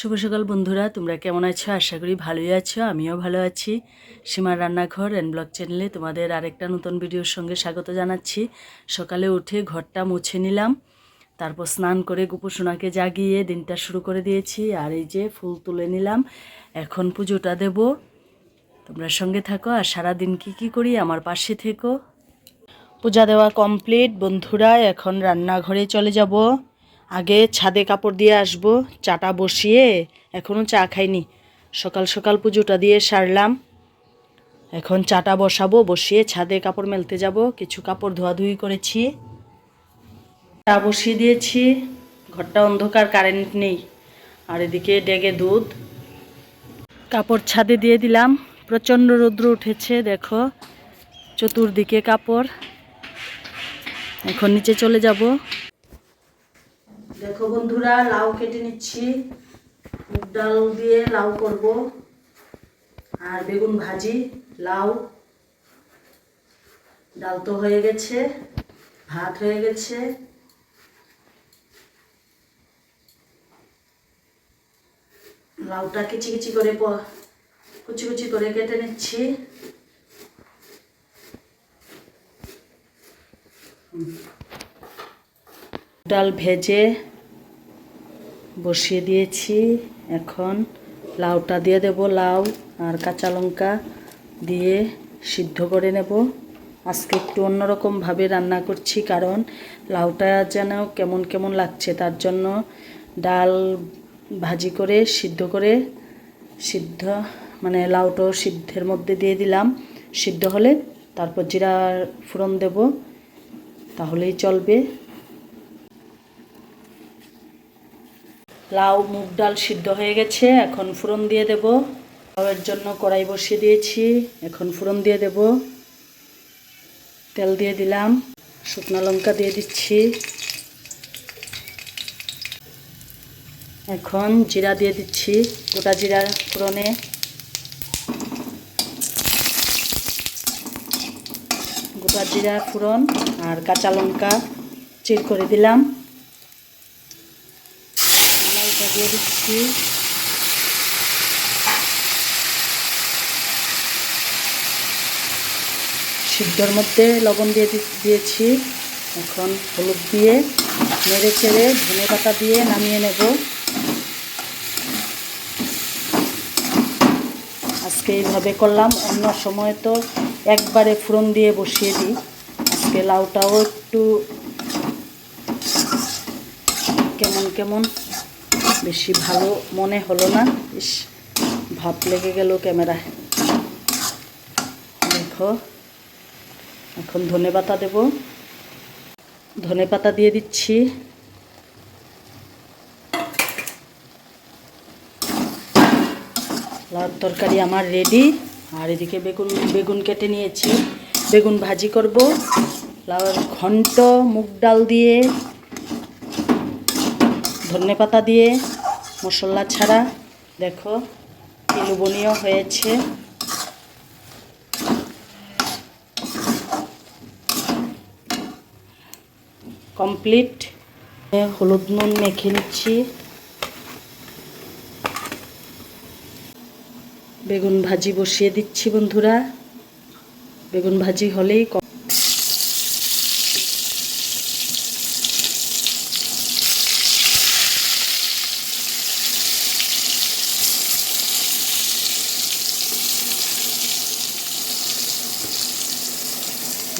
শুভ সকাল বন্ধুরা, তোমরা কেমন আছো? আশা করি ভালোই আছো, আমিও ভালো আছি। সীমার রান্নাঘর অ্যান্ড ব্লগ চ্যানেলে তোমাদের আরেকটা নতুন ভিডিওর সঙ্গে স্বাগত জানাচ্ছি। সকালে উঠে ঘরটা মুছে নিলাম, তারপর স্নান করে গোপুসোনাকে জাগিয়ে দিনটা শুরু করে দিয়েছি, আর এই যে ফুল তুলে নিলাম, এখন পুজোটা দেব। তোমরা সঙ্গে থাকো, আর সারাদিন কি কি করি আমার পাশে থেকো। পূজা দেওয়া কমপ্লিট বন্ধুরা, এখন রান্নাঘরে চলে যাব। আগে ছাদে কাপড় দিয়ে আসব, চাটা বসিয়ে এখনও চা খাইনি। সকাল সকাল পুজোটা দিয়ে সারলাম। এখন চাটা বসাবো, বসিয়ে ছাদে কাপড় মেলতে যাব। কিছু কাপড় ধোয়াধুয়ি করেছি। চা বসিয়ে দিয়েছি। ঘরটা অন্ধকার, কারেন্ট নেই। আর এদিকে ডেগে দুধ। কাপড় ছাদে দিয়ে দিলাম। প্রচণ্ড রৌদ্র উঠেছে, দেখো। চতুর্দিকে কাপড়। এখন নিচে চলে যাব। দেখো বন্ধুরা, লাউ কেটে নিচ্ছি। মুগ ডাল দিয়ে লাউ করব। আর বেগুন ভাজি, লাউ। ডাল তো হয়ে গেছে, ভাত হয়ে গেছে। লাউটা কিচি কিচি করে কুচি কুচি করে কেটে নিচ্ছি। ডাল ভেজে বসিয়ে দিয়েছি। এখন লাউটা দিয়ে দেব লাউ আর কাঁচা লঙ্কা দিয়ে সিদ্ধ করে নেব। আজকে একটু অন্যরকমভাবে রান্না করছি কারণ লাউটা যেন কেমন কেমন লাগছে, তার জন্য ডাল ভাজি করে সিদ্ধ করে সিদ্ধ মানে লাউটাও সিদ্ধের মধ্যে দিয়ে দিলাম। সিদ্ধ হলে তারপর জিরা ফোড়ন দেব, তাহলেই চলবে। লাউ, মুগ ডাল সিদ্ধ হয়ে গেছে, এখন ফোড়ন দিয়ে দেব। লাউয়ের জন্য কড়াই বসিয়ে দিয়েছি, এখন ফোড়ন দিয়ে দেব। তেল দিয়ে দিলাম, শুকনো লঙ্কা দিয়ে দিচ্ছি। এখন জিরা দিয়ে দিচ্ছি, গোটা জিরা ফোড়নে। গোটা জিরা ফোড়ন আর কাঁচা লঙ্কা চির করে দিলাম লাউটা দিয়ে সিদ্ধর মধ্যে লবণ দিয়ে দিয়েছি। এখন হলুদ দিয়ে নেড়ে চেড়ে ধনে পাতা দিয়ে নামিয়ে নেব। আজকে এইভাবে করলাম, অন্য সময় তো একবারে ফোড়ন দিয়ে বসিয়ে দিই। আজকে লাউটাও একটু কেমন কেমন বেশি ভালো মনে হলো না। ইস, ভাব লেগে গেল ক্যামেরায়। দেখো, এখন ধনে পাতা দেব। ধনে পাতা দিয়ে দিচ্ছি। লাউর তরকারি আমার রেডি আর এদিকে বেগুন বেগুন কেটে নিয়েছি। বেগুন ভাজি করব। লাউর ঘন্ট, মুগ ডাল দিয়ে। ধনে পাতা দিয়ে মশলা ছাড়া দেখো কি হয়েছে। কমপ্লিট। হলুদ নুন মেখে নিচ্ছি। বেগুন ভাজি বসিয়ে দিচ্ছি বন্ধুরা। বেগুন ভাজি হলেই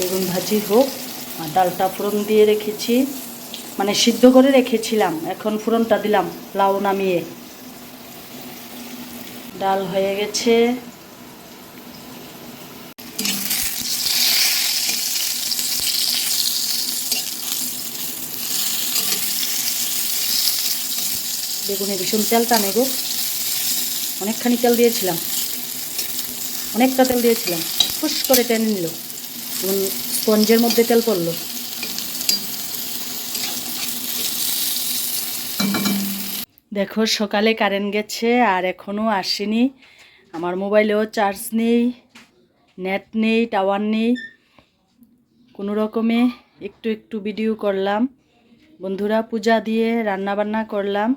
বেগুন ভাজি হোক, আর ডালটা ফোড়ন দিয়ে রেখেছি। মানে সিদ্ধ করে রেখেছিলাম, এখন ফোড়নটা দিলাম, লাউ নামিয়ে। ডাল হয়ে গেছে। বেগুনে ভীষণ তেল টানে গো। অনেকখানি তেল দিয়েছিলাম। অনেকটা তেল দিয়েছিলাম। ফুস করে টেনে নিল। স্পঞ্জের মধ্যে তেল পড়ল। দেখো, সকালে কারেন্ট গেছে আর এখনও আসেনি। আমার মোবাইলেও চার্জ নেই, নেট নেই, টাওয়ার নেই। কোনো রকমে একটু একটু ভিডিও করলাম। বন্ধুরা, পূজা দিয়ে রান্না বান্না করলাম,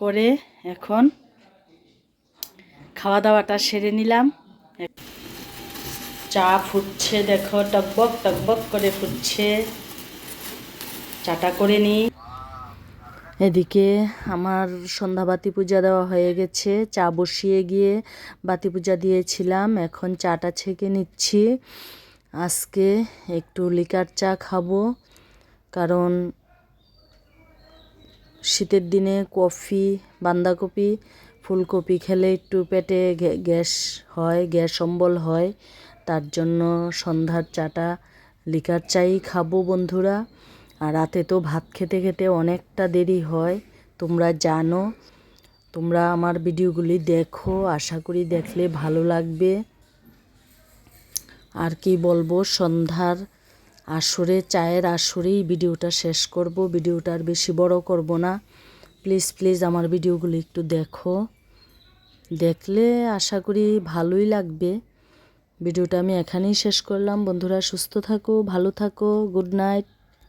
করে এখন খাওয়া দাওয়াটা সেরে নিলাম। চা ফুটছে, দেখো, টকবক টকবক করে ফুটছে। চাটা করে নিই। এদিকে আমার সন্ধ্যা বাতি পূজা দেওয়া হয়ে গেছে। চা বসিয়ে গিয়ে বাতি পূজা দিয়েছিলাম। এখন চাটা ছেঁকে নিচ্ছি। আজকে একটু লিকার চা খাব। কারণ শীতের দিনে কফি, বাঁধাকপি, ফুলকপি খেলে একটু পেটে গ্যা- গ্যাস হয়, গ্যাস অম্বল হয়। তার জন্য সন্ধ্যার চাটা, লিকার চাই খাব বন্ধুরা। আর রাতে তো ভাত খেতে খেতে অনেকটা দেরি হয়, তোমরা জানো। তোমরা আমার ভিডিওগুলি দেখো, আশা করি দেখলে ভালো লাগবে। আর কি বলব, সন্ধ্যার আসরে, চায়ের আসরেই ভিডিওটা শেষ করব। ভিডিওটা আর বেশি বড় করব না। প্লিজ প্লিজ আমার ভিডিওগুলি একটু দেখো। দেখলে আশা করি ভালোই লাগবে। ভিডিওটা আমি এখানেই শেষ করলাম। বন্ধুরা সুস্থ থাকো ভালো থাকো গুড নাইট